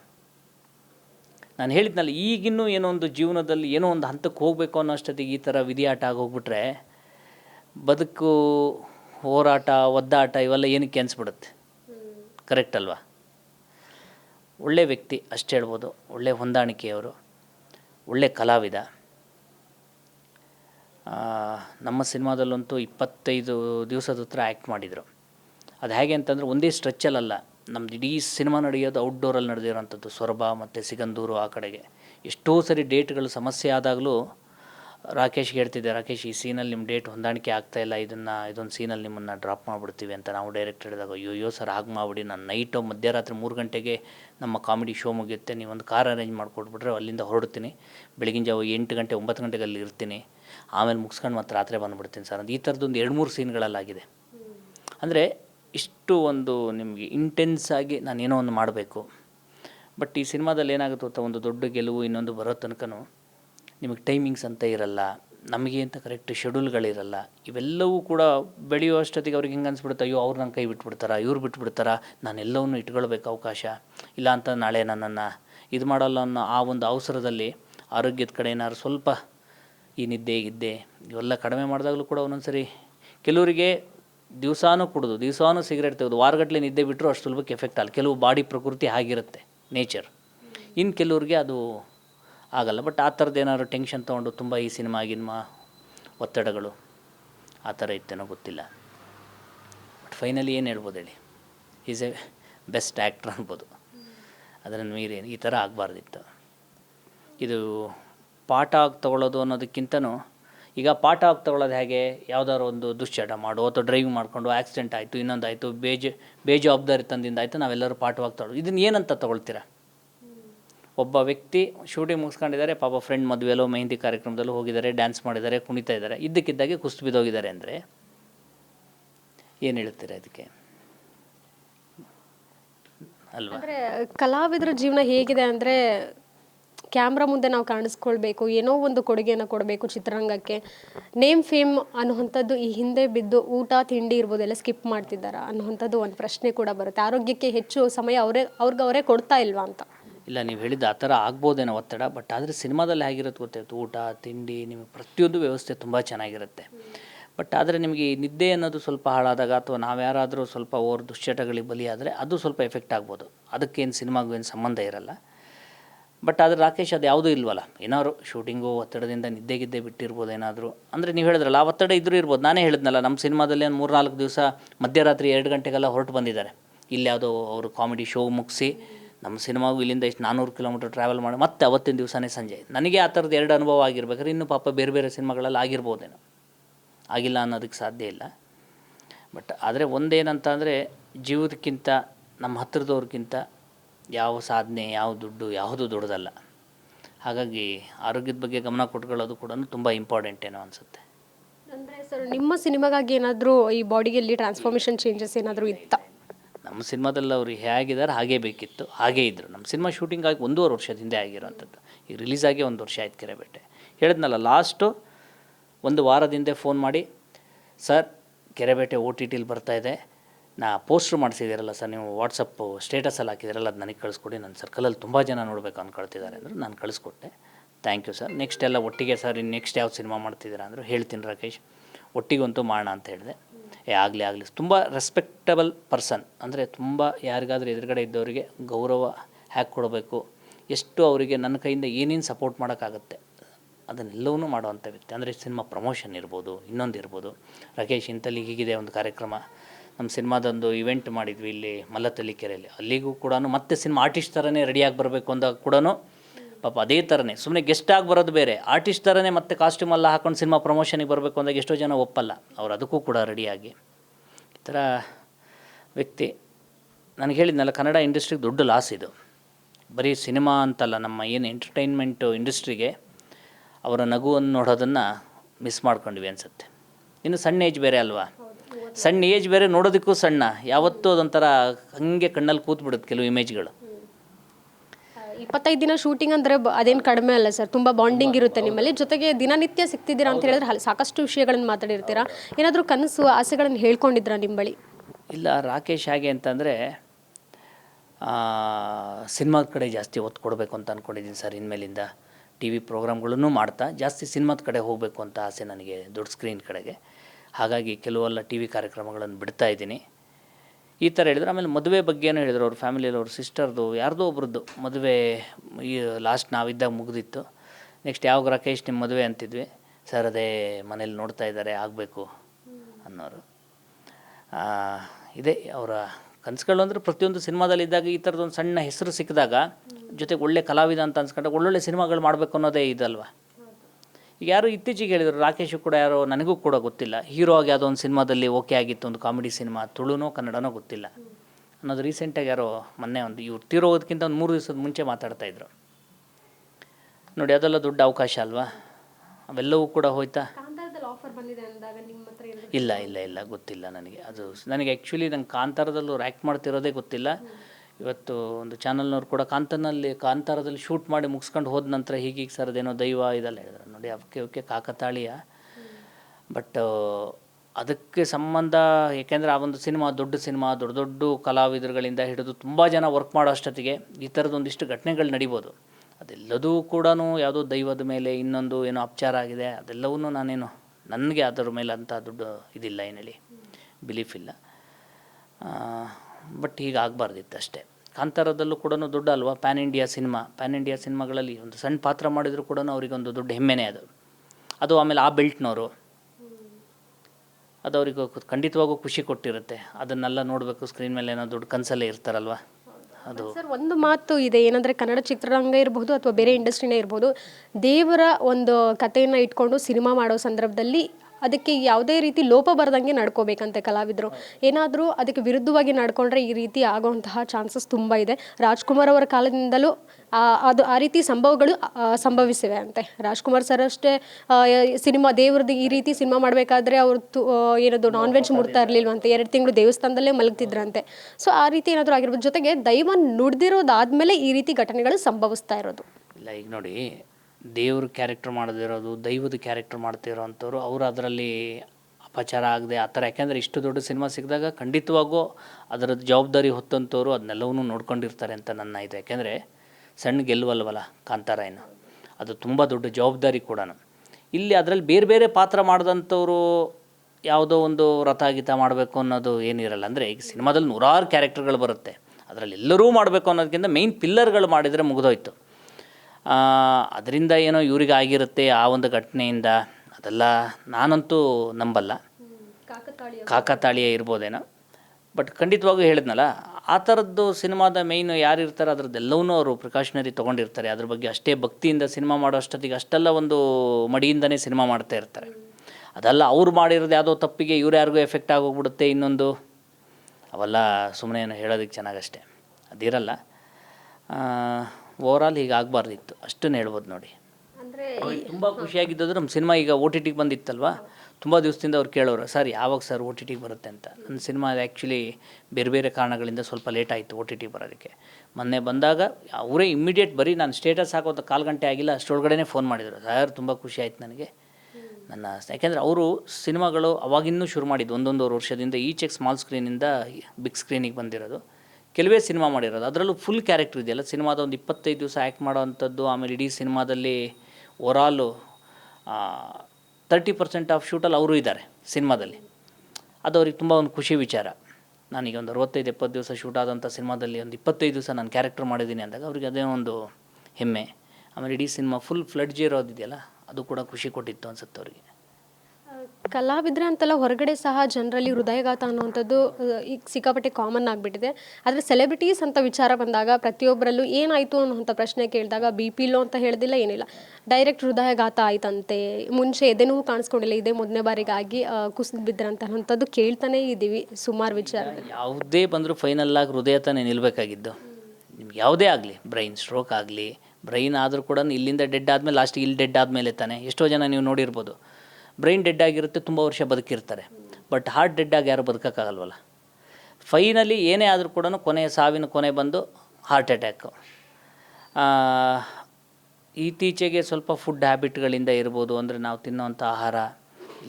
[SPEAKER 2] ನಾನು ಹೇಳಿದ್ನಲ್ಲ, ಈಗಿನ್ನೂ ಏನೋ ಒಂದು ಜೀವನದಲ್ಲಿ ಏನೋ ಒಂದು ಹಂತಕ್ಕೆ ಹೋಗಬೇಕು ಅನ್ನೋ ಅಷ್ಟೊತ್ತಿಗೆ ಈ ಥರ ವಿಧಿಯಾಟ ಆಗೋಗ್ಬಿಟ್ರೆ ಬದುಕು, ಹೋರಾಟ, ಒದ್ದಾಟ ಇವೆಲ್ಲ ಏನಕ್ಕೆ ಅನಿಸ್ಬಿಡುತ್ತೆ? ಕರೆಕ್ಟ್ ಅಲ್ವಾ? ಒಳ್ಳೆ ವ್ಯಕ್ತಿ ಅಷ್ಟು ಹೇಳ್ಬೋದು. ಒಳ್ಳೆ ಹೊಂದಾಣಿಕೆಯವರು. ಒಳ್ಳೆ ಕಲಾವಿದ. ನಮ್ಮ ಸಿನಿಮಾದಲ್ಲಂತೂ ಇಪ್ಪತ್ತೈದು ದಿವಸದ ಹತ್ರ ಆ್ಯಕ್ಟ್ ಮಾಡಿದರು. ಅದು ಹೇಗೆ ಅಂತಂದರೆ ಒಂದೇ ಸ್ಟ್ರೆಚ್ಚಲ್ಲ ನಮ್ದು ಇಡೀ ಸಿನಿಮಾ ನಡೆಯೋದು ಔಟ್ಡೋರಲ್ಲಿ ನಡೆದಿರೋಂಥದ್ದು, ಸೊರಬ ಮತ್ತು ಸಿಗಂದೂರು ಆ ಕಡೆಗೆ. ಎಷ್ಟೋ ಸರಿ ಡೇಟ್ಗಳು ಸಮಸ್ಯೆ ಆದಾಗಲೂ ರಾಕೇಶ್ಗೆ ಹೇಳ್ತಿದ್ದೆ, ರಾಕೇಶ್, ಈ ಸೀನಲ್ಲಿ ನಿಮ್ಮ ಡೇಟ್ ಹೊಂದಾಣಿಕೆ ಆಗ್ತಾ ಇಲ್ಲ, ಇದನ್ನು, ಇದೊಂದು ಸೀನಲ್ಲಿ ನಿಮ್ಮನ್ನು ಡ್ರಾಪ್ ಮಾಡಿಬಿಡ್ತೀವಿ ಅಂತ ನಾವು ಡೈರೆಕ್ಟ್ ಹೇಳಿದಾಗ ಅಯ್ಯೋ ಅಯ್ಯೋ ಸರ್, ಹಾಗೆ ಮಾಡಿಬಿಡಿ, ನಾನು ನೈಟು ಮಧ್ಯರಾತ್ರಿ ಮೂರು ಗಂಟೆಗೆ ನಮ್ಮ ಕಾಮಿಡಿ ಶೋ ಮುಗಿಯುತ್ತೆ, ನೀವು ಒಂದು ಕಾರ್ ಅರೇಂಜ್ ಮಾಡಿಕೊಟ್ಬಿಟ್ರೆ ಅಲ್ಲಿಂದ ಹೊರಡ್ತೀನಿ. ಬೆಳಗಿನ ಜಾವ ಎಂಟು ಗಂಟೆ, ಒಂಬತ್ತು ಗಂಟೆಗೆ ಅಲ್ಲಿ ಇರ್ತೀನಿ. ಆಮೇಲೆ ಮುಗಿಸ್ಕೊಂಡು ಮತ್ತೆ ರಾತ್ರಿ ಬಂದುಬಿಡ್ತೀನಿ ಸರ್ ಅಂತ. ಈ ಥರದ್ದೊಂದು ಎರಡು ಮೂರು ಸೀನ್ಗಳಲ್ಲಾಗಿದೆ. ಅಂದರೆ ಇಷ್ಟು ಒಂದು ನಿಮಗೆ ಇಂಟೆನ್ಸ್ ಆಗಿ ನಾನು ಏನೋ ಒಂದು ಮಾಡಬೇಕು. ಬಟ್ ಈ ಸಿನಿಮಾದಲ್ಲಿ ಏನಾಗುತ್ತೆ ಅಂತ ಒಂದು ದೊಡ್ಡ ಗೆಲುವು ಇನ್ನೊಂದು ಬರೋ ತನಕನೂ ನಿಮಗೆ ಟೈಮಿಂಗ್ಸ್ ಅಂತ ಇರಲ್ಲ. ನಮಗೆ ಅಂತ ಕರೆಕ್ಟ್ ಶೆಡ್ಯೂಲ್ಗಳಿರಲ್ಲ ಇವೆಲ್ಲವೂ ಕೂಡ ಬೆಳೆಯೋ ಅಷ್ಟೊತ್ತಿಗೆ ಅವ್ರಿಗೆ ಹಿಂಗೆ ಅನ್ಸ್ಬಿಡುತ್ತೆ? ಅಯ್ಯೋ, ಅವ್ರು ನನ್ನ ಕೈ ಬಿಟ್ಬಿಡ್ತಾರ? ಇವ್ರು ಬಿಟ್ಬಿಡ್ತಾರ? ನಾನು ಎಲ್ಲವನ್ನೂ ಇಟ್ಕೊಳ್ಬೇಕು ಅವಕಾಶ. ಇಲ್ಲ ಅಂತ ನಾಳೆ ನನ್ನನ್ನು ಇದು ಮಾಡಲ್ಲ ಅನ್ನೋ ಆ ಒಂದು ಅವಸರದಲ್ಲಿ ಆರೋಗ್ಯದ ಕಡೆ ಏನಾದ್ರು ಸ್ವಲ್ಪ ಈ ನಿದ್ದೆ ಗಿದ್ದೆ ಇವೆಲ್ಲ ಕಡಿಮೆ ಮಾಡಿದಾಗಲೂ ಕೂಡ ಒಂದೊಂದು ಸರಿ ಕೆಲವರಿಗೆ ದಿವಸಾನೂ ಕುಡಿದು, ದಿವಸಾನೂ ಸಿಗರೇಟ್ ತೆಗೆದು ವಾರಗಟ್ಟಲೆ ನಿದ್ದೆ ಬಿಟ್ಟರು ಅಷ್ಟು ಸುಲಭಕ್ಕೆ ಎಫೆಕ್ಟ್ ಆಗಲ್ಲ. ಕೆಲವು ಬಾಡಿ ಪ್ರಕೃತಿ ಆಗಿರುತ್ತೆ ನೇಚರ್. ಇನ್ನು ಕೆಲವ್ರಿಗೆ ಅದು ಆಗಲ್ಲ. ಬಟ್ ಆ ಥರದ್ದು ಏನಾದ್ರು ಟೆನ್ಷನ್ ತೊಗೊಂಡು ತುಂಬ ಈ ಸಿನಿಮಾ, ಗಿನ್ಮಾ ಒತ್ತಡಗಳು ಆ ಥರ ಇತ್ತೇನೋ ಗೊತ್ತಿಲ್ಲ. ಬಟ್ ಫೈನಲಿ ಏನು ಹೇಳ್ಬೋದು ಹೇಳಿ. ಈಸ್ ಎ ಬೆಸ್ಟ್ ಆ್ಯಕ್ಟ್ರ್ ಅನ್ಬೋದು. ಅದನ್ನು ಮೀರಿ ಈ ಥರ ಆಗಬಾರ್ದಿತ್ತು. ಇದು ಪಾಠ ಆಗಿ ತಗೊಳ್ಳೋದು ಅನ್ನೋದಕ್ಕಿಂತನೂ ಈಗ ಪಾಠ ಆಗಿ ತಗೊಳ್ಳೋದು ಹೇಗೆ? ಯಾವ್ದಾದ್ರು ಒಂದು ದುಶ್ಚಟ ಮಾಡು ಅಥವಾ ಡ್ರೈವಿಂಗ್ ಮಾಡಿಕೊಂಡು ಆಕ್ಸಿಡೆಂಟ್ ಆಯಿತು ಇನ್ನೊಂದು ಆಯಿತು ಬೇಜ, ಬೇಜವಾಬ್ದಾರಿ ತಂದಿಂದ ಆಯಿತು, ನಾವೆಲ್ಲರೂ ಪಾಠವಾಗಿ ತಗೊಳ್ಳೋದು ಇದನ್ನು ಏನಂತ ತಗೊಳ್ತೀರಾ? ಒಬ್ಬ ವ್ಯಕ್ತಿ ಶೂಟಿಂಗ್ ಮುಗಿಸ್ಕೊಂಡಿದ್ದಾರೆ, ಪಾಪ ಫ್ರೆಂಡ್ ಮದುವೆಲೋ ಮೆಹಂದಿ ಕಾರ್ಯಕ್ರಮದಲ್ಲೂ ಹೋಗಿದ್ದಾರೆ ಡ್ಯಾನ್ಸ್ ಮಾಡಿದ್ದಾರೆ, ಕುಣಿತಾ ಇದ್ದಾರೆ, ಇದ್ದಕ್ಕಿದ್ದಾಗೆ ಕುಸ್ತು ಬಿದ್ದೋಗಿದ್ದಾರೆ ಅಂದರೆ ಏನು ಹೇಳ್ತೀರಾ ಇದಕ್ಕೆ? ಅಲ್ವಾ?
[SPEAKER 1] ಕಲಾವಿದರ ಜೀವನ ಹೇಗಿದೆ ಅಂದ್ರೆ ಕ್ಯಾಮ್ರಾ ಮುಂದೆ ನಾವು ಕಾಣಿಸ್ಕೊಳ್ಬೇಕು, ಏನೋ ಒಂದು ಕೊಡುಗೆಯನ್ನು ಕೊಡಬೇಕು ಚಿತ್ರರಂಗಕ್ಕೆ. ನೇಮ್ ಫೇಮ್ ಅನ್ನುವಂಥದ್ದು ಈ ಹಿಂದೆ ಬಿದ್ದು ಊಟ, ತಿಂಡಿ ಇರ್ಬೋದು ಎಲ್ಲ ಸ್ಕಿಪ್ ಮಾಡ್ತಿದ್ದಾರಾ ಅನ್ನುವಂಥದ್ದು ಒಂದು ಪ್ರಶ್ನೆ ಕೂಡ ಬರುತ್ತೆ. ಆರೋಗ್ಯಕ್ಕೆ ಹೆಚ್ಚು ಸಮಯ ಅವರೇ, ಅವ್ರಿಗೆ ಅವರೇ ಕೊಡ್ತಾ ಇಲ್ವಾ ಅಂತ?
[SPEAKER 2] ಇಲ್ಲ, ನೀವು ಹೇಳಿದ ಆ ಥರ ಆಗ್ಬೋದೇನೋ ಒತ್ತಡ ಬಟ್ ಆದರೆ ಸಿನಿಮಾದಲ್ಲಿ ಆಗಿರೋದು ಗೊತ್ತಾಯ್ತು ಊಟ, ತಿಂಡಿ, ನಿಮಗೆ ಪ್ರತಿಯೊಂದು ವ್ಯವಸ್ಥೆ ತುಂಬ ಚೆನ್ನಾಗಿರುತ್ತೆ. ಬಟ್ ಆದರೆ ನಿಮಗೆ ಈ ನಿದ್ದೆ ಅನ್ನೋದು ಸ್ವಲ್ಪ ಹಾಳಾದಾಗ ಅಥವಾ ನಾವ್ಯಾರಾದರೂ ಸ್ವಲ್ಪ ಓರ್ ದುಶ್ಚಟಗಳಿಗೆ ಬಲಿಯಾದರೆ ಅದು ಸ್ವಲ್ಪ ಎಫೆಕ್ಟ್ ಆಗ್ಬೋದು. ಅದಕ್ಕೇನು ಸಿನಿಮಾಗೂ ಏನು ಸಂಬಂಧ ಇರಲ್ಲ. ಬಟ್ ಆದರೆ ರಾಕೇಶ್ ಅದು ಯಾವುದೂ ಇಲ್ವಲ್ಲ. ಏನಾದ್ರು ಶೂಟಿಂಗು ಒತ್ತಡದಿಂದ ನಿದ್ದೆ ಗಿದ್ದೆ ಬಿಟ್ಟಿರ್ಬೋದು ಏನಾದರೂ ಅಂದರೆ ನೀವು ಹೇಳಿದ್ರಲ್ಲ, ಆ ಒತ್ತಡ ಇದ್ದರೂ ಇರ್ಬೋದು. ನಾನೇ ಹೇಳಿದ್ನಲ್ಲ ನಮ್ಮ ಸಿನಿಮಾದಲ್ಲಿ ಒಂದು ಮೂರು ನಾಲ್ಕು ದಿವಸ ಮಧ್ಯರಾತ್ರಿ ಎರಡು ಗಂಟೆಗೆಲ್ಲ ಹೊರಟು ಬಂದಿದ್ದಾರೆ. ಇಲ್ಲಿ ಯಾವುದೋ ಅವರು ಕಾಮಿಡಿ ಶೋ ಮುಗಿಸಿ ನಮ್ಮ ಸಿನಿಮಾಗೂ ಇಲ್ಲಿಂದ ಇಷ್ಟು ನಾನ್ನೂರು ಕಿಲೋಮೀಟರ್ ಟ್ರಾವೆಲ್ ಮಾಡಿ, ಮತ್ತೆ ಅವತ್ತಿನ ದಿವಸನೇ ಸಂಜೆ. ನನಗೆ ಆ ಥರದ್ದು ಎರಡು ಅನುಭವ ಆಗಿರ್ಬೇಕಾದ್ರೆ ಇನ್ನೂ ಪಾಪ ಬೇರೆ ಬೇರೆ ಸಿನಿಮಾಗಳಲ್ಲಿ ಆಗಿರ್ಬೋದೇನೋ. ಆಗಿಲ್ಲ ಅನ್ನೋದಕ್ಕೆ ಸಾಧ್ಯ ಇಲ್ಲ. ಬಟ್ ಆದರೆ ಒಂದೇನಂತ ಅಂದರೆ ಜೀವದಕ್ಕಿಂತ, ನಮ್ಮ ಹತ್ತಿರದವ್ರಿಗಿಂತ ಯಾವ ಸಾಧನೆ ಯಾವ ದುಡ್ಡು ಯಾವುದು ದೊಡ್ಡದಲ್ಲ. ಹಾಗಾಗಿ ಆರೋಗ್ಯದ ಬಗ್ಗೆ ಗಮನ ಕೊಟ್ಕೊಳ್ಳೋದು ಕೂಡ ತುಂಬ ಇಂಪಾರ್ಟೆಂಟ್ ಏನೋ ಅನಿಸುತ್ತೆ.
[SPEAKER 1] ಅಂದರೆ ಸರ್ ನಿಮ್ಮ ಸಿನಿಮಾಗಾಗಿ ಏನಾದರೂ ಈ ಬಾಡಿಯಲ್ಲಿ ಟ್ರಾನ್ಸ್ಫಾರ್ಮೇಷನ್ ಚೇಂಜಸ್ ಏನಾದರೂ ಇತ್ತ?
[SPEAKER 2] ನಮ್ಮ ಸಿನಿಮಾದಲ್ಲಿ ಅವರು ಹೇಗಿದ್ದಾರೆ ಹಾಗೇ ಬೇಕಿತ್ತು ಹಾಗೇ ಇದ್ದರು ನಮ್ಮ ಸಿನಿಮಾ ಶೂಟಿಂಗ್ ಆಗಿ ಒಂದೂವರೆ ವರ್ಷದ ಹಿಂದೆ ಆಗಿರುವಂಥದ್ದು. ಈಗ ರಿಲೀಸ್ ಆಗಿ ಒಂದು ವರ್ಷ ಆಯ್ತು ಕೆರೆಬೇಟೆ ಹೇಳಿದ್ನಲ್ಲ ಲಾಸ್ಟು ಒಂದು ವಾರದಿಂದ ಫೋನ್ ಮಾಡಿ ಸರ್ ಕೆರೆಬೇಟೆ ಓ ಟಿ ಟಿಲಿ ಬರ್ತಾಯಿದೆ ನಾ ಪೋಸ್ಟ್ರು ಮಾಡಿಸಿದ್ದೀರಲ್ಲ ಸರ್, ನೀವು ವಾಟ್ಸಪ್ಪು ಸ್ಟೇಟಸಲ್ಲಿ ಹಾಕಿದ್ದೀರಲ್ಲ, ಅದು ನನಗೆ ಕಳಿಸ್ಕೊಡಿ. ನನ್ನ ಸರ್ಕಲಲ್ಲಿ ತುಂಬ ಜನ ನೋಡಬೇಕು ಅಂದ್ಕೊಳ್ತಿದ್ದಾರೆ ಅಂದರು ನಾನು ಕಳಿಸ್ಕೊಟ್ಟೆ. ಥ್ಯಾಂಕ್ ಯು ಸರ್ ನೆಕ್ಸ್ಟ್ ಎಲ್ಲ ಒಟ್ಟಿಗೆ ಸರ್ ಇನ್ನು ನೆಕ್ಸ್ಟ್ ಯಾವ ಸಿನಿಮಾ ಮಾಡ್ತಿದ್ದೀರಾ ಅಂದರು ಹೇಳ್ತೀನಿ ರಾಕೇಶ್. ಒಟ್ಟಿಗಂತೂ ಮಾಡೋಣ ಅಂತ ಹೇಳಿದೆ. ಏ, ಆಗಲಿ ಆಗಲಿ. ತುಂಬ ರೆಸ್ಪೆಕ್ಟಬಲ್ ಪರ್ಸನ್ ಅಂದರೆ ತುಂಬ ಯಾರಿಗಾದ್ರೂ ಎದುರುಗಡೆ ಇದ್ದವರಿಗೆ ಗೌರವ ಹ್ಯಾಕ್ ಕೊಡಬೇಕು. ಎಷ್ಟು ಅವರಿಗೆ ನನ್ನ ಕೈಯಿಂದ ಏನೇನು ಸಪೋರ್ಟ್ ಮಾಡೋಕ್ಕಾಗುತ್ತೆ, ಅದನ್ನೆಲ್ಲವನ್ನೂ ಮಾಡುವಂಥ ವ್ಯಕ್ತಿ. ಅಂದರೆ ಸಿನಿಮಾ ಪ್ರಮೋಷನ್ ಇರ್ಬೋದು, ಇನ್ನೊಂದು ಇರ್ಬೋದು. ರಾಕೇಶ್ ಇಂಥಲ್ಲಿ ಹೀಗಿದೆ ಒಂದು ಕಾರ್ಯಕ್ರಮ. ನಮ್ಮ ಸಿನಿಮಾದೊಂದು ಇವೆಂಟ್ ಮಾಡಿದ್ವಿ ಇಲ್ಲಿ ಮಲ್ಲತ್ತಳ್ಳಿ ಕೆರೆಯಲ್ಲಿ ಅಲ್ಲಿಗೂ ಕೂಡ ಮತ್ತೆ ಸಿನಿಮಾ ಆರ್ಟಿಸ್ಟ್ ಥರನೇ ರೆಡಿಯಾಗಿ ಬರಬೇಕು ಅಂದಾಗ ಕೂಡ ಪಾಪ ಅದೇ ಥರನೇ ಸುಮ್ಮನೆ ಗೆಸ್ಟ್ ಆಗಿ ಬರೋದು ಬೇರೆ. ಆರ್ಟಿಸ್ಟ್ ಥರನೇ ಮತ್ತೆ ಕಾಸ್ಟ್ಯೂಮ್ ಎಲ್ಲ ಹಾಕೊಂಡು ಸಿನಿಮಾ ಪ್ರಮೋಷನಿಗೆ ಬರಬೇಕು ಅಂದಾಗ ಎಷ್ಟೋ ಜನ ಒಪ್ಪಲ್ಲ. ಅವ್ರು ಅದಕ್ಕೂ ಕೂಡ ರೆಡಿಯಾಗಿ ಈ ಥರ ವ್ಯಕ್ತಿ ನನಗೆ ಹೇಳಿದ್ನಲ್ಲ ಕನ್ನಡ ಇಂಡಸ್ಟ್ರಿಗೆ ದೊಡ್ಡ ಲಾಸ್ ಇದು. ಬರೀ ಸಿನಿಮಾ ಅಂತಲ್ಲ, ನಮ್ಮ ಏನು ಎಂಟರ್ಟೈನ್ಮೆಂಟು ಇಂಡಸ್ಟ್ರಿಗೆ ಅವರ ನಗುವನ್ನು ನೋಡೋದನ್ನು ಮಿಸ್ ಮಾಡ್ಕೊಂಡ್ವಿ ಅನಿಸುತ್ತೆ. ಇನ್ನು ಸಣ್ಣ ಏಜ್ ಬೇರೆ ಅಲ್ವಾ? ಸಣ್ಣ ಏಜ್ ಬೇರೆ ನೋಡೋದಕ್ಕೂ ಸಣ್ಣ. ಯಾವತ್ತೂ ಅದೊಂಥರ ಹಂಗೆ ಕಣ್ಣಲ್ಲಿ ಕೂತ್ಬಿಡುತ್ತೆ ಕೆಲವು ಇಮೇಜ್ಗಳು.
[SPEAKER 1] ಇಪ್ಪತ್ತೈದು ದಿನ ಶೂಟಿಂಗ್ ಅಂದ್ರೆ ಬ- ಅದೇನ್ ಕಡಿಮೆ ಅಲ್ಲ ಸರ್. ತುಂಬಾ ಬಾಂಡಿಂಗ್ ಇರುತ್ತೆ ನಿಮ್ಮಲ್ಲಿ. ಜೊತೆಗೆ ದಿನನಿತ್ಯ ಸಿಗ್ತಿದ್ದೀರಾ ಅಂತ ಹೇಳಿದ್ರೆ ಹಲ್- ಸಾಕಷ್ಟು ವಿಷಯಗಳನ್ನು ಮಾತಾಡಿರ್ತೀರಾ? ಏನಾದರೂ ಕನಸು ಆಸೆಗಳನ್ನು ಹೇಳ್ಕೊಂಡಿದ್ರಾ ನಿಮ್ಮ ಬಳಿ
[SPEAKER 2] ಇಲ್ಲ ರಾಕೇಶ್ ಹಾಗೆ ಅಂತಂದರೆ ಸಿನಿಮಾದ ಕಡೆ ಜಾಸ್ತಿ ಒತ್ತು ಕೊಡಬೇಕು ಅಂತ ಅಂದ್ಕೊಂಡಿದ್ದೀನಿ ಸರ್ ಇನ್ಮೇಲಿಂದ. ಟಿ ವಿ ಪ್ರೋಗ್ರಾಮ್ಗಳನ್ನು ಮಾಡ್ತಾ ಜಾಸ್ತಿ ಸಿನಿಮಾದ ಕಡೆ ಹೋಗಬೇಕು ಅಂತ ಆಸೆ ನನಗೆ ದೊಡ್ಡ ಸ್ಕ್ರೀನ್ ಕಡೆಗೆ. ಹಾಗಾಗಿ ಕೆಲವೆಲ್ಲ ಟಿ ವಿ ಕಾರ್ಯಕ್ರಮಗಳನ್ನು ಬಿಡ್ತಾ ಇದ್ದೀನಿ. ಈ ಥರ ಹೇಳಿದ್ರು ಆಮೇಲೆ ಮದುವೆ ಬಗ್ಗೆನೂ ಹೇಳಿದ್ರು ಅವ್ರ ಫ್ಯಾಮಿಲಿಯಲ್ಲಿ ಅವ್ರ ಸಿಸ್ಟರ್ದು, ಯಾರ್ದೋ ಒಬ್ರದ್ದು ಮದುವೆ ಈ ಲಾಸ್ಟ್ ನಾವಿದ್ದಾಗ ಮುಗಿದಿತ್ತು. ನೆಕ್ಸ್ಟ್ ಯಾವಾಗ ರಾಕೇಶ್ ನಿಮ್ಮ ಮದುವೆ ಅಂತಿದ್ವಿ. ಸರ್ ಅದೇ ಮನೇಲಿ ನೋಡ್ತಾ ಇದ್ದಾರೆ, ಆಗಬೇಕು ಅನ್ನೋರು. ಇದೇ ಅವರ ಕನಸುಗಳು ಅಂದರೆ ಪ್ರತಿಯೊಂದು ಸಿನಿಮಾದಲ್ಲಿದ್ದಾಗ ಈ ಥರದೊಂದು ಸಣ್ಣ ಹೆಸರು ಸಿಕ್ಕಿದಾಗ ಜೊತೆಗೆ ಒಳ್ಳೆ ಕಲಾವಿದ ಅಂತ ಅನ್ಸ್ಕೊಂಡಾಗ ಒಳ್ಳೊಳ್ಳೆ ಸಿನಿಮಾಗಳು ಮಾಡಬೇಕು ಅನ್ನೋದೇ ಇದಲ್ವಾ? ಯಾರು ಇತ್ತೀಚೆಗೆ ಹೇಳಿದರು ರಾಕೇಶು ಕೂಡ ಯಾರೋ ನನಗೂ ಕೂಡ ಗೊತ್ತಿಲ್ಲ. ಹೀರೋ ಆಗಿ ಅದೊಂದು ಒಂದು ಸಿನಿಮಾದಲ್ಲಿ ಓಕೆ ಆಗಿತ್ತು ಒಂದು ಕಾಮಿಡಿ ಸಿನಿಮಾ ತುಳುನೋ ಕನ್ನಡನೋ ಗೊತ್ತಿಲ್ಲ. ಅನ್ನೋದು ರೀಸೆಂಟಾಗಿ ಯಾರೋ ಮೊನ್ನೆ ಒಂದು ಇವ್ರು ತೀರೋಗೋದಕ್ಕಿಂತ ಒಂದು ಮೂರು ದಿವಸದ ಮುಂಚೆ ಮಾತಾಡ್ತಾ ಇದ್ರು. ನೋಡಿ ಅದೆಲ್ಲ ದೊಡ್ಡ ಅವಕಾಶ ಅಲ್ವಾ? ಅವೆಲ್ಲವೂ ಕೂಡ ಹೋಯ್ತಾ? ಇಲ್ಲ ಇಲ್ಲ ಇಲ್ಲ ಗೊತ್ತಿಲ್ಲ ನನಗೆ. ಅದು ನನಗೆ ಆ್ಯಕ್ಚುಲಿ ನಂಗೆ ಕಾಂತಾರದಲ್ಲೂ ರ್ಯಾಕ್ ಮಾಡ್ತಿರೋದೇ ಗೊತ್ತಿಲ್ಲ. ಇವತ್ತು ಒಂದು ಚಾನಲ್ನವ್ರು ಕೂಡ ಕಾಂತನಲ್ಲಿ, ಕಾಂತಾರದಲ್ಲಿ ಶೂಟ್ ಮಾಡಿ ಮುಗಿಸ್ಕೊಂಡು ಹೋದ ನಂತರ ಹೀಗೀಗ ಸರ್ ಅದೇನೋ ದೈವ ಇದೆಲ್ಲ ಹೇಳಿದ್ರು ನೋಡಿ, ಅವಕ್ಕೆ ಅವಕ್ಕೆ ಕಾಕತಾಳೀಯ. ಬಟ್ ಅದಕ್ಕೆ ಸಂಬಂಧ, ಏಕೆಂದರೆ ಆ ಒಂದು ಸಿನಿಮಾ ದೊಡ್ಡ ಸಿನಿಮಾ, ದೊಡ್ಡ ದೊಡ್ಡ ಕಲಾವಿದರುಗಳಿಂದ ಹಿಡಿದು ತುಂಬ ಜನ ವರ್ಕ್ ಮಾಡೋ ಅಷ್ಟೊತ್ತಿಗೆ ಈ ಥರದೊಂದಿಷ್ಟು ಘಟನೆಗಳು ನಡಿಬೋದು. ಅದೆಲ್ಲದೂ ಕೂಡ ಯಾವುದೋ ದೈವದ ಮೇಲೆ ಇನ್ನೊಂದು ಏನೋ ಅಪಚಾರ ಆಗಿದೆ ಅದೆಲ್ಲವೂ ನಾನೇನು, ನನಗೆ ಅದರ ಮೇಲೆ ಅಂತ ದುಡ್ಡು ಇದಿಲ್ಲ ಏನೇಳಿ ಬಿಲೀಫ್ ಇಲ್ಲ. ಬಟ್ ಹೀಗೆ ಆಗಬಾರ್ದಿತ್ತು ಅಷ್ಟೇ. ಕಾಂತಾರದಲ್ಲೂ ಕೂಡ ದೊಡ್ಡ ಅಲ್ವಾ? Pan India cinema pan India ಸಿನಿಮಾಗಳಲ್ಲಿ ಒಂದು ಸಣ್ಣ ಪಾತ್ರ ಮಾಡಿದರೂ ಕೂಡ ಅವರಿಗೊಂದು ದೊಡ್ಡ ಹೆಮ್ಮೆನೇ ಅದು. ಅದು ಆಮೇಲೆ ಆ ಬೆಲ್ಟ್ನವರು. ಅದು ಅವ್ರಿಗೆ ಖಂಡಿತವಾಗೂ ಖುಷಿ ಕೊಟ್ಟಿರುತ್ತೆ. ಅದನ್ನೆಲ್ಲ ನೋಡಬೇಕು ಸ್ಕ್ರೀನ್ ಮೇಲೆ ಏನೋ ದೊಡ್ಡ ಕನಸಲ್ಲೇ ಇರ್ತಾರಲ್ವ? ಅದು.
[SPEAKER 1] ಸರ್, ಒಂದು ಮಾತು ಇದೆ. ಏನಂದ್ರೆ ಕನ್ನಡ ಚಿತ್ರರಂಗ ಇರಬಹುದು ಅಥವಾ ಬೇರೆ ಇಂಡಸ್ಟ್ರಿನೇ ಇರ್ಬೋದು, ದೇವರ ಒಂದು ಕಥೆಯನ್ನು ಇಟ್ಕೊಂಡು ಸಿನಿಮಾ ಮಾಡೋ ಸಂದರ್ಭದಲ್ಲಿ ಅದಕ್ಕೆ ಯಾವುದೇ ರೀತಿ ಲೋಪ ಬರದಂಗೆ ನಡ್ಕೋಬೇಕಂತೆ ಕಲಾವಿದರು. ಏನಾದರೂ ಅದಕ್ಕೆ ವಿರುದ್ಧವಾಗಿ ನಡ್ಕೊಂಡ್ರೆ ಈ ರೀತಿ ಆಗುವಂತಹ ಚಾನ್ಸಸ್ ತುಂಬ ಇದೆ. ರಾಜ್ಕುಮಾರ್ ಅವರ ಕಾಲದಿಂದಲೂ ಅದು ಆ ರೀತಿ ಸಂಭವಗಳು ಸಂಭವಿಸಿವೆ ಅಂತೆ. ರಾಜ್ಕುಮಾರ್ ಸರ್ ಅಷ್ಟೇ ಸಿನಿಮಾ ದೇವ್ರದ್ದು ಈ ರೀತಿ ಸಿನಿಮಾ ಮಾಡಬೇಕಾದ್ರೆ ಅವ್ರು ತು ಏನದು ನಾನ್ ವೆಜ್ ಮುಡ್ತಾ ಇರಲಿಲ್ವಂತೆ. ಎರಡು ತಿಂಗಳು ದೇವಸ್ಥಾನದಲ್ಲೇ ಮಲಗ್ತಿದ್ರಂತೆ. ಸೊ ಆ ರೀತಿ ಏನಾದರೂ ಆಗಿರ್ಬೋದು. ಜೊತೆಗೆ ದೈವ ನುಡ್ದಿರೋದಾದ್ಮೇಲೆ ಈ ರೀತಿ ಘಟನೆಗಳು ಸಂಭವಿಸ್ತಾ ಇರೋದು.
[SPEAKER 2] ಇಲ್ಲ, ಈಗ ನೋಡಿ ದೇವ್ರ ಕ್ಯಾರೆಕ್ಟರ್ ಮಾಡದಿರೋದು, ದೈವದ ಕ್ಯಾರೆಕ್ಟರ್ ಮಾಡ್ತಿರೋ ಅಂಥವ್ರು, ಅವರು ಅದರಲ್ಲಿ ಅಪಚಾರ ಆಗದೆ ಆ ಥರ. ಯಾಕೆಂದರೆ ಇಷ್ಟು ದೊಡ್ಡ ಸಿನಿಮಾ ಸಿಕ್ಕಿದಾಗ ಖಂಡಿತವಾಗೂ ಅದರ ಜವಾಬ್ದಾರಿ ಹೊತ್ತಂಥವ್ರು ಅದನ್ನೆಲ್ಲವನ್ನೂ ನೋಡ್ಕೊಂಡಿರ್ತಾರೆ ಅಂತ ನನ್ನ ಇದು. ಯಾಕೆಂದರೆ ಸಣ್ಣ ಗೆಲ್ಲುವಲ್ವಲ್ಲ ಕಾಂತಾರ ಏನು ಅದು ತುಂಬ ದೊಡ್ಡ ಜವಾಬ್ದಾರಿ ಕೂಡ ಇಲ್ಲಿ ಅದರಲ್ಲಿ ಬೇರೆ ಬೇರೆ ಪಾತ್ರ ಮಾಡಿದಂಥವ್ರು ಯಾವುದೋ ಒಂದು ವ್ರತ ಗೀತ ಮಾಡಬೇಕು ಅನ್ನೋದು ಏನಿರಲ್ಲ. ಅಂದರೆ ಈಗ ಸಿನಿಮಾದಲ್ಲಿ ನೂರಾರು ಕ್ಯಾರೆಕ್ಟರ್ಗಳು ಬರುತ್ತೆ. ಅದರಲ್ಲಿ ಎಲ್ಲರೂ ಮಾಡಬೇಕು ಅನ್ನೋದಕ್ಕಿಂತ ಮೇಯ್ನ್ ಪಿಲ್ಲರ್ಗಳು ಮಾಡಿದರೆ ಮುಗಿದೋಯ್ತು. ಅದರಿಂದ ಏನೋ ಇವ್ರಿಗೆ ಆಗಿರುತ್ತೆ ಆ ಒಂದು ಘಟನೆಯಿಂದ. ಅದೆಲ್ಲ ನಾನಂತೂ ನಂಬಲ್ಲ. ಕಾಕತಾಳೀಯ ಇರ್ಬೋದೇನೋ. ಬಟ್ ಖಂಡಿತವಾಗೂ ಹೇಳಿದ್ನಲ್ಲ, ಆ ಥರದ್ದು ಸಿನಿಮಾದ ಮೇಯ್ನು ಯಾರು ಇರ್ತಾರೆ ಅವರು ಪ್ರಿಕಾಷನರಿ ತೊಗೊಂಡಿರ್ತಾರೆ. ಅದ್ರ ಬಗ್ಗೆ ಅಷ್ಟೇ ಭಕ್ತಿಯಿಂದ ಸಿನಿಮಾ ಮಾಡೋ ಅಷ್ಟೊತ್ತಿಗೆ ಅಷ್ಟೆಲ್ಲ ಒಂದು ಮಡಿಯಿಂದನೇ ಸಿನಿಮಾ ಮಾಡ್ತಾ ಇರ್ತಾರೆ. ಅದೆಲ್ಲ ಅವ್ರು ಮಾಡಿರೋದು ಯಾವುದೋ ತಪ್ಪಿಗೆ ಇವ್ರು ಯಾರಿಗೂ ಎಫೆಕ್ಟ್ ಆಗೋಗ್ಬಿಡುತ್ತೆ ಇನ್ನೊಂದು. ಅವೆಲ್ಲ ಸುಮ್ಮನೆ ಏನು ಹೇಳೋದಕ್ಕೆ ಚೆನ್ನಾಗಷ್ಟೇ. ಅದಿರಲ್ಲ. ಓವರಾಲ್ ಹೀಗೆ ಆಗಬಾರ್ದಿತ್ತು. ಅಷ್ಟನ್ನು ಹೇಳ್ಬೋದು ನೋಡಿ. ತುಂಬ ಖುಷಿಯಾಗಿದ್ದು ನಮ್ಮ ಸಿನಿಮಾ ಈಗ ಒ ಟಿ ಟಿಗೆ ಬಂದಿತ್ತಲ್ವಾ? ತುಂಬ ದಿವಸದಿಂದ ಅವ್ರು ಕೇಳೋರು ಸರ್ ಯಾವಾಗ ಸರ್ ಒ ಟಿ ಟಿಗೆ ಬರುತ್ತೆ ಅಂತ? ನನ್ನ ಸಿನಿಮಾ ಆ್ಯಕ್ಚುಲಿ ಬೇರೆ ಬೇರೆ ಕಾರಣಗಳಿಂದ ಸ್ವಲ್ಪ ಲೇಟ್ ಆಯಿತು ಓ ಟಿ ಟಿಗೆ ಬರೋದಕ್ಕೆ. ಮೊನ್ನೆ ಬಂದಾಗ ಅವರೇ ಇಮ್ಮಿಡಿಯೇಟ್ ಬರೀ ನಾನು ಸ್ಟೇಟಸ್ ಹಾಕೋದು ಕಾಲು ಗಂಟೆ ಆಗಿಲ್ಲ ಅಷ್ಟರೊಳಗಡೆ ಫೋನ್ ಮಾಡಿದರು. ಸರ್ ತುಂಬ ಖುಷಿ ಆಯ್ತು ನನಗೆ. ನನ್ನ ಯಾಕೆಂದರೆ ಅವರು ಸಿನಿಮಾಗಳು ಅವಾಗಿನ್ನೂ ಶುರು ಮಾಡಿದ್ದು ಒಂದೊಂದೂವರೆ ವರ್ಷದಿಂದ ಈಚೆಗೆ ಸ್ಮಾಲ್ ಸ್ಕ್ರೀನಿಂದ ಬಿಗ್ ಸ್ಕ್ರೀನಿಗೆ ಬಂದಿರೋದು. ಕೆಲವೇ ಸಿನಿಮಾ ಮಾಡಿರೋದು. ಅದರಲ್ಲೂ ಫುಲ್ ಕ್ಯಾರೆಕ್ಟರ್ ಇದೆಯಲ್ಲ. ಸಿನಿಮಾದ ಒಂದು ಇಪ್ಪತ್ತೈದು ದಿವಸ ಆ್ಯಕ್ಟ್ ಮಾಡೋ ಅಂಥದ್ದು ಆಮೇಲೆ ಇಡೀ ಸಿನಿಮಾದಲ್ಲಿ ಓವರಾಲು ತರ್ಟಿ ಪರ್ಸೆಂಟ್ ಆಫ್ ಶೂಟಲ್ಲಿ ಅವರು ಇದ್ದಾರೆ ಸಿನಿಮಾದಲ್ಲಿ. ಅದು ಅವ್ರಿಗೆ ತುಂಬ ಒಂದು ಖುಷಿ ವಿಚಾರ. ನಾನೀಗ ಒಂದು ಅರವತ್ತೈದು, ಎಪ್ಪತ್ತು ದಿವಸ ಶೂಟ್ ಆದಂಥ ಸಿನಿಮಾದಲ್ಲಿ ಒಂದು ಇಪ್ಪತ್ತೈದು ದಿವಸ ನಾನು ಕ್ಯಾರೆಕ್ಟರ್ ಮಾಡಿದ್ದೀನಿ ಅಂದಾಗ ಅವ್ರಿಗೆ ಅದೇ ಒಂದು ಹೆಮ್ಮೆ. ಆಮೇಲೆ ಇಡೀ ಸಿನಿಮಾ ಫುಲ್ ಫ್ಲಡ್ಜ್ ಇರೋದಿದೆಯಲ್ಲ, ಅದು ಕೂಡ ಖುಷಿ ಕೊಟ್ಟಿತ್ತು ಅನ್ಸುತ್ತೆ ಅವರಿಗೆ.
[SPEAKER 1] ಕಲಾವಿದ್ರೆ ಅಂತಲ್ಲ ಹೊರಗಡೆ ಸಹ ಜನರಲ್ಲಿ ಹೃದಯಘಾತ ಅನ್ನುವಂಥದ್ದು ಈಗ ಸಿಕ್ಕಾಪಟ್ಟೆ ಕಾಮನ್ ಆಗಿಬಿಟ್ಟಿದೆ. ಆದರೆ ಸೆಲೆಬ್ರಿಟೀಸ್ ಅಂತ ವಿಚಾರ ಬಂದಾಗ ಪ್ರತಿಯೊಬ್ಬರಲ್ಲೂ ಏನಾಯಿತು ಅನ್ನುವಂಥ ಪ್ರಶ್ನೆ ಕೇಳಿದಾಗ ಬಿ ಪಿ ಲೋ ಅಂತ ಹೇಳೋದಿಲ್ಲ, ಏನಿಲ್ಲ. ಡೈರೆಕ್ಟ್ ಹೃದಯಘಾತ ಆಯ್ತಂತೆ. ಮುಂಚೆ ಎದೆನೂ ಕಾಣಿಸ್ಕೊಂಡಿಲ್ಲ, ಇದೇ ಮೊದಲನೇ ಬಾರಿಗಾಗಿ ಕುಸಿದು ಬಿದ್ರಂತ ಅನ್ನೋಂಥದ್ದು ಕೇಳ್ತಾನೇ ಇದ್ದೀವಿ ಸುಮಾರು ವಿಚಾರ.
[SPEAKER 2] ಯಾವುದೇ ಬಂದರೂ ಫೈನಲ್ ಆಗಿ ಹೃದಯ ತಾನೇ ನಿಲ್ಲಬೇಕಾಗಿದ್ದು ನಿಮ್ಗೆ ಯಾವುದೇ ಆಗಲಿ ಬ್ರೈನ್ ಸ್ಟ್ರೋಕ್ ಆಗಲಿ ಬ್ರೈನ್ ಆದರೂ ಕೂಡ ಇಲ್ಲಿಂದ ಡೆಡ್ ಆದಮೇಲೆ ಲಾಸ್ಟಿಗೆ ಇಲ್ಲಿ ಡೆಡ್ ಆದಮೇಲೆ ತಾನೆ. ಎಷ್ಟೋ ಜನ ನೀವು ನೋಡಿರ್ಬೋದು. ಬ್ರೈನ್ ಡೆಡ್ ಆಗಿರುತ್ತೆ, ತುಂಬ ವರ್ಷ ಬದುಕಿರ್ತಾರೆ. ಬಟ್ ಹಾರ್ಟ್ ಡೆಡ್ ಆಗಿ ಯಾರು ಬದುಕೋಕ್ಕಾಗಲ್ವಲ್ಲ? ಫೈನಲಿ ಏನೇ ಆದರೂ ಕೂಡ ಕೊನೆಯ ಸಾವಿನ ಕೊನೆ ಬಂದು ಹಾರ್ಟ್ ಅಟ್ಯಾಕು ಇತ್ತೀಚೆಗೆ ಸ್ವಲ್ಪ ಫುಡ್ ಹ್ಯಾಬಿಟ್ಗಳಿಂದ ಇರ್ಬೋದು, ಅಂದರೆ ನಾವು ತಿನ್ನೋವಂಥ ಆಹಾರ,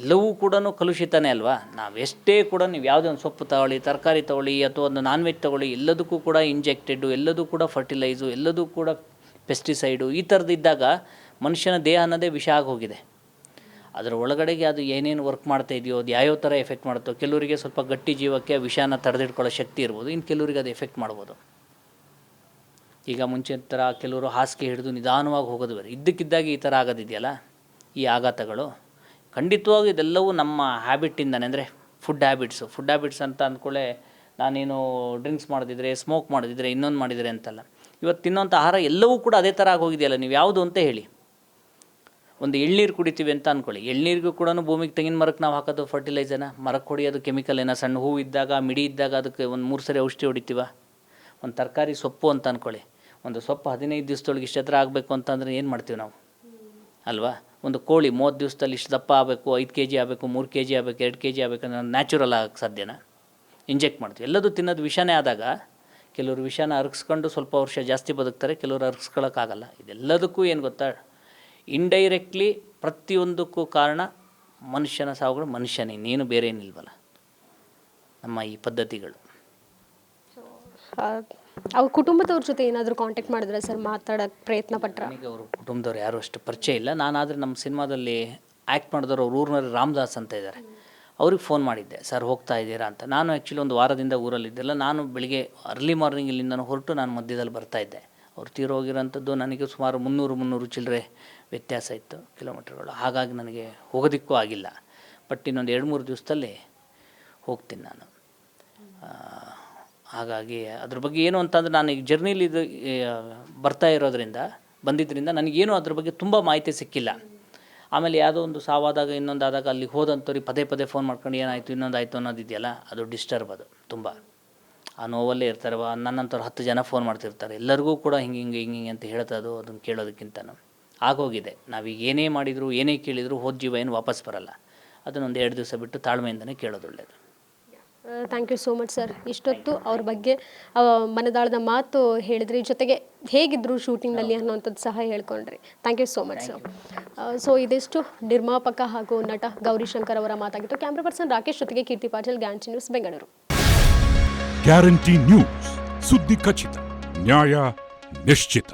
[SPEAKER 2] ಎಲ್ಲವೂ ಕೂಡ ಕಲುಷಿತನೇ ಅಲ್ವಾ? ನಾವು ಎಷ್ಟೇ ಕೂಡ ನೀವು ಯಾವುದೇ ಒಂದು ಸೊಪ್ಪು ತಗೊಳ್ಳಿ, ತರಕಾರಿ ತಗೊಳ್ಳಿ, ಅಥವಾ ಒಂದು ನಾನ್ ವೆಜ್ ತಗೊಳ್ಳಿ, ಎಲ್ಲದಕ್ಕೂ ಕೂಡ ಇಂಜೆಕ್ಟೆಡು ಎಲ್ಲದೂ ಕೂಡ ಫರ್ಟಿಲೈಸು ಎಲ್ಲದೂ ಕೂಡ ಪೆಸ್ಟಿಸೈಡು ಈ ಥರದ್ದಿದ್ದಾಗ ಮನುಷ್ಯನ ದೇಹ ಅನ್ನೋದೇ ವಿಷ ಆಗೋಗಿದೆ. ಅದರ ಒಳಗಡೆಗೆ ಅದು ಏನೇನು ವರ್ಕ್ ಮಾಡ್ತಾ ಇದೆಯೋ, ಅದು ಯಾವ್ಯಾವ ಥರ ಎಫೆಕ್ಟ್ ಮಾಡುತ್ತೋ, ಕೆಲವರಿಗೆ ಸ್ವಲ್ಪ ಗಟ್ಟಿ ಜೀವಕ್ಕೆ ವಿಷಾನ ತಡೆದಿಟ್ಕೊಳ್ಳೋ ಶಕ್ತಿ ಇರ್ಬೋದು, ಇನ್ನು ಕೆಲವರಿಗೆ ಅದು ಎಫೆಕ್ಟ್ ಮಾಡ್ಬೋದು. ಈಗ ಮುಂಚೆ ಥರ ಕೆಲವರು ಹಾಸಿಗೆ ಹಿಡಿದು ನಿಧಾನವಾಗಿ ಹೋಗೋದು ಬೇರೆ. ಇದ್ದಕ್ಕಿದ್ದಾಗಿ ಈ ಥರ ಆಗೋದಿದೆಯಲ್ಲ? ಈ ಆಘಾತಗಳು. ಖಂಡಿತವಾಗಿ ಇದೆಲ್ಲವೂ ನಮ್ಮ ಹ್ಯಾಬಿಟ್ಟಿಂದಾನೆ ಅಂದರೆ ಫುಡ್ ಹ್ಯಾಬಿಟ್ಸು ಫುಡ್ ಹ್ಯಾಬಿಟ್ಸ್ ಅಂತ ಅಂದ್ಕೊಳ್ಳೆ ನಾನೇನು ಡ್ರಿಂಕ್ಸ್ ಮಾಡಿದ್ರೆ ಸ್ಮೋಕ್ ಮಾಡಿದ್ರೆ ಇನ್ನೊಂದು ಮಾಡಿದರೆ ಅಂತಲ್ಲ. ಇವತ್ತು ತಿನ್ನೋಂಥ ಆಹಾರ ಎಲ್ಲವೂ ಕೂಡ ಅದೇ ಥರ ಆಗೋಗಿದೆಯಲ್ಲ? ನೀವು ಯಾವುದು ಅಂತ ಹೇಳಿ. ಒಂದು ಎಳ್ನೀರು ಕುಡಿತೀವಿ ಅಂತ ಅಂದ್ಕೊಳ್ಳಿ ಎಳ್ನೀರಿಗೂ ಕೂಡ ಭೂಮಿಗೆ ತೆಂಗಿನ ಮರಕ್ಕೆ ನಾವು ಹಾಕೋದು ಫರ್ಟಿಲೈಸರ್ನ ಮರಕ್ಕೆ ಹೊಡಿಯೋದು ಕೆಮಿಕಲ್ ಏನೋ ಸಣ್ಣ ಹೂವು ಇದ್ದಾಗ, ಮಿಡಿ ಇದ್ದಾಗ ಅದಕ್ಕೆ ಒಂದು ಮೂರು ಸರಿ ಔಷಧಿ ಹೊಡಿತೀವ? ಒಂದು ತರಕಾರಿ ಸೊಪ್ಪು ಅಂತ ಅಂದ್ಕೊಳ್ಳಿ ಒಂದು ಸೊಪ್ಪು ಹದಿನೈದು ದಿವಸದೊಳಗೆ ಇಷ್ಟು ಹತ್ರ ಆಗಬೇಕು ಅಂತಂದರೆ ಏನು ಮಾಡ್ತೀವಿ ನಾವು? ಅಲ್ವಾ? ಒಂದು ಕೋಳಿ ಮೂವತ್ತು ದಿವಸದಲ್ಲಿ ಇಷ್ಟು ದಪ್ಪ ಆಗಬೇಕು, ಐದು ಕೆ ಜಿ ಆಗಬೇಕು, ಮೂರು ಕೆ ಜಿ ಆಗಬೇಕು, ಎರಡು ಕೆ ಜಿ ಆಗಬೇಕು ಅಂದ್ರೆ ನ್ಯಾಚುರಲ್ ಆಗಕ್ಕೆ ಸಾಧ್ಯನಾ? ಇಂಜೆಕ್ಟ್ ಮಾಡ್ತೀವಿ. ಎಲ್ಲದೂ ತಿನ್ನೋದು ವಿಷನೇ ಆದಾಗ ಕೆಲವರು ವಿಷನ ಅರಗಿಸ್ಕೊಂಡು ಸ್ವಲ್ಪ ವರ್ಷ ಜಾಸ್ತಿ ಬದುಕ್ತಾರೆ, ಕೆಲವರು ಅರಗಿಸ್ಕೊಳ್ಳೋಕ್ಕಾಗಲ್ಲ ಇದೆಲ್ಲದಕ್ಕೂ ಏನು ಗೊತ್ತಾ? ಇಂಡೈರೆಕ್ಟ್ಲಿ ಪ್ರತಿಯೊಂದಕ್ಕೂ ಕಾರಣ ಮನುಷ್ಯನ ಸಾವುಗಳು ಮನುಷ್ಯನೇ ಇನ್ನೇನು ಬೇರೆ ಏನಿಲ್ವಲ್ಲ. ನಮ್ಮ ಈ ಪದ್ಧತಿಗಳು.
[SPEAKER 1] ಅವ್ರ ಕುಟುಂಬದವ್ರ ಜೊತೆ ಏನಾದರೂ ಕಾಂಟ್ಯಾಕ್ಟ್ ಮಾಡಿದ್ರೆ ಸರ್ ಮಾತಾಡೋಕ್ಕೆ ಪ್ರಯತ್ನ ಪಟ್ಟರೆ
[SPEAKER 2] ನನಗೆ ಅವರು ಕುಟುಂಬದವ್ರು ಯಾರು ಅಷ್ಟು ಪರಿಚಯ ಇಲ್ಲ. ನಾನಾದರೆ ನಮ್ಮ ಸಿನಿಮಾದಲ್ಲಿ ಆ್ಯಕ್ಟ್ ಮಾಡಿದವರು ಅವ್ರ ಊರಿನಲ್ಲಿ ರಾಮದಾಸ್ ಅಂತ ಇದ್ದಾರೆ. ಅವ್ರಿಗೆ ಫೋನ್ ಮಾಡಿದ್ದೆ ಸರ್ ಹೋಗ್ತಾ ಇದ್ದೀರಾ ಅಂತ. ನಾನು ಆ್ಯಕ್ಚುಲಿ ಒಂದು ವಾರದಿಂದ ಊರಲ್ಲಿದ್ದೆಲ್ಲ ನಾನು ಬೆಳಿಗ್ಗೆ ಅರ್ಲಿ ಮಾರ್ನಿಂಗ್ ಇಲ್ಲಿಂದ ಹೊರಟು ನಾನು ಮಧ್ಯದಲ್ಲಿ ಬರ್ತಾ ಇದ್ದೆ. ಅವ್ರು ತೀರೋಗಿರೋಂಥದ್ದು ನನಗೆ ಸುಮಾರು ಮುನ್ನೂರು ಮುನ್ನೂರು ಚಿಲ್ಲರೆ ವ್ಯತ್ಯಾಸ ಇತ್ತು ಕಿಲೋಮೀಟ್ರ್ಗಳು. ಹಾಗಾಗಿ ನನಗೆ ಹೋಗೋದಕ್ಕೂ ಆಗಿಲ್ಲ. ಬಟ್ ಇನ್ನೊಂದು ಎರಡು ಮೂರು ದಿವಸದಲ್ಲಿ ಹೋಗ್ತೀನಿ ನಾನು. ಹಾಗಾಗಿ ಅದ್ರ ಬಗ್ಗೆ ಏನು ಅಂತಂದ್ರೆ ನಾನು ಈಗ ಜರ್ನಿಲಿ ಇದು ಬರ್ತಾ ಇರೋದ್ರಿಂದ, ಬಂದಿದ್ದರಿಂದ ನನಗೇನು ಅದ್ರ ಬಗ್ಗೆ ತುಂಬ ಮಾಹಿತಿ ಸಿಕ್ಕಿಲ್ಲ. ಆಮೇಲೆ ಯಾವುದೋ ಒಂದು ಸಾವಾದಾಗ ಇನ್ನೊಂದು ಆದಾಗ ಅಲ್ಲಿಗೆ ಹೋದಂಥವ್ರಿಗೆ ಪದೇ ಪದೇ ಫೋನ್ ಮಾಡ್ಕೊಂಡು ಏನಾಯಿತು ಇನ್ನೊಂದು ಆಯಿತು ಅನ್ನೋದಿದೆಯಲ್ಲ ಅದು ಡಿಸ್ಟರ್ಬ್ ಅದು ತುಂಬ. ಆ ನೋವಲ್ಲೇ ಇರ್ತಾರೆ ನನ್ನಂಥವ್ರು ಹತ್ತು ಜನ ಫೋನ್ ಮಾಡ್ತಿರ್ತಾರೆ. ಎಲ್ಲರಿಗೂ ಕೂಡ ಹಿಂಗೆ ಹಿಂಗೆ ಹಿಂಗೆ ಅಂತ ಅದು ಅದನ್ನು ಕೇಳೋದಕ್ಕಿಂತನೂ. ಆಗೋಗಿದೆ. ನಾವೀಗ ಏನೇ ಮಾಡಿದರೂ ಏನೇ ಕೇಳಿದರೂ ಹೋದ ಜೀವ ಏನು ವಾಪಸ್ ಬರಲ್ಲ. ಅದನ್ನೊಂದು ಎರಡು ದಿವಸ ಬಿಟ್ಟು ತಾಳ್ಮೆಯಿಂದನೇ ಕೇಳೋದು ಒಳ್ಳೆಯದು
[SPEAKER 1] thank you so much sir ಇಷ್ಟೊತ್ತು ಅವ್ರ ಬಗ್ಗೆ ಮನದಾಳದ ಮಾತು ಹೇಳಿದ್ರಿ. ಜೊತೆಗೆ ಹೇಗಿದ್ರು ಶೂಟಿಂಗ್ನಲ್ಲಿ ಅನ್ನೋಂಥದ್ದು ಸಹ ಹೇಳ್ಕೊಂಡ್ರಿ. Thank you so much sir so ಇದಿಷ್ಟು ನಿರ್ಮಾಪಕ ಹಾಗೂ ನಟ ಗೌರಿಶಂಕರ್ ಅವರ ಮಾತಾಗಿತ್ತು. ಕ್ಯಾಮ್ರಾ ಪರ್ಸನ್ ರಾಕೇಶ್ ಜೊತೆಗೆ Keerthi Patil guarantee news Bengaluru
[SPEAKER 3] guarantee news ಸುದ್ದಿ ಖಚಿತ ನ್ಯಾಯ ನಿಶ್ಚಿತ.